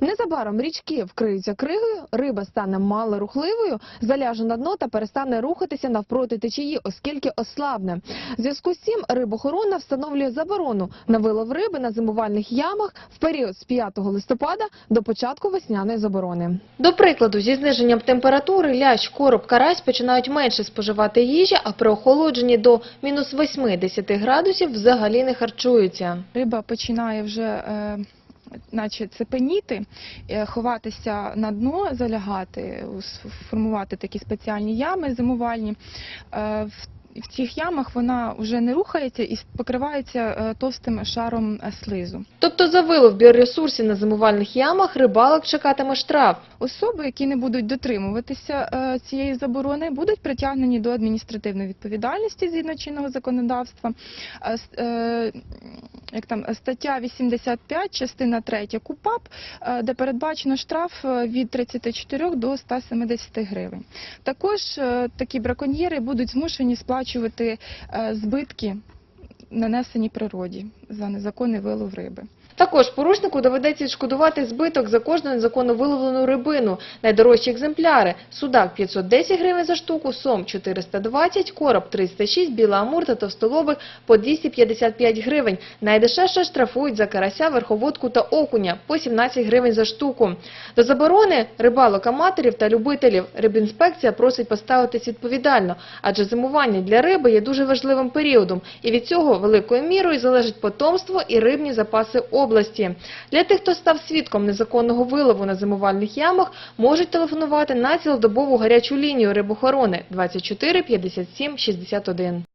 Незабаром річки вкриються кригою, риба стане малорухливою, заляже на дно та перестане рухатися навпроти течії, оскільки ослабне. В зв'язку з цим рибохорона встановлює заборону на вилов риби на зимувальних ямах в період з 5 листопада до початку весняної заборони. До прикладу, зі зниженням температури лящ, короб, карась починають менше споживати їжі, а при охолодженні до мінус 8-10 градусів взагалі не харчуються. риба починає вже е, наче цепеніти, е, ховатися на дно, залягати, формувати такі спеціальні ями зимувальні. В цих ямах вона вже не рухається і покривається е, товстим шаром е, слизу. Тобто за вилов біоресурсів на зимувальних ямах рибалок чекатиме штраф. Особи, які не будуть дотримуватися е, цієї заборони, будуть притягнені до адміністративної відповідальності згідно чинного законодавства. Як там стаття 85, частина 3 КУПАП, де передбачено штраф від 34 до 170 гривень. Також такі браконьєри будуть змушені сплачувати е, збитки, нанесені природі за незаконний вилов риби. Також порушнику доведеться відшкодувати збиток за кожну незаконно виловлену рибину. Найдорожчі екземпляри – судак 510 гривень за штуку, сом 420, короб 306, біла амур та товстолобик по 255 гривень. Найдешевше штрафують за карася, верховодку та окуня по 17 гривень за штуку. До заборони рибалок аматорів та любителів рибінспекція просить поставитись відповідально, адже зимування для риби є дуже важливим періодом, і від цього великою мірою залежить потомство і рибні запаси області. Для тих, хто став свідком незаконного вилову на зимувальних ямах, можуть телефонувати на цілодобову гарячу лінію рибохорони 24 57 61.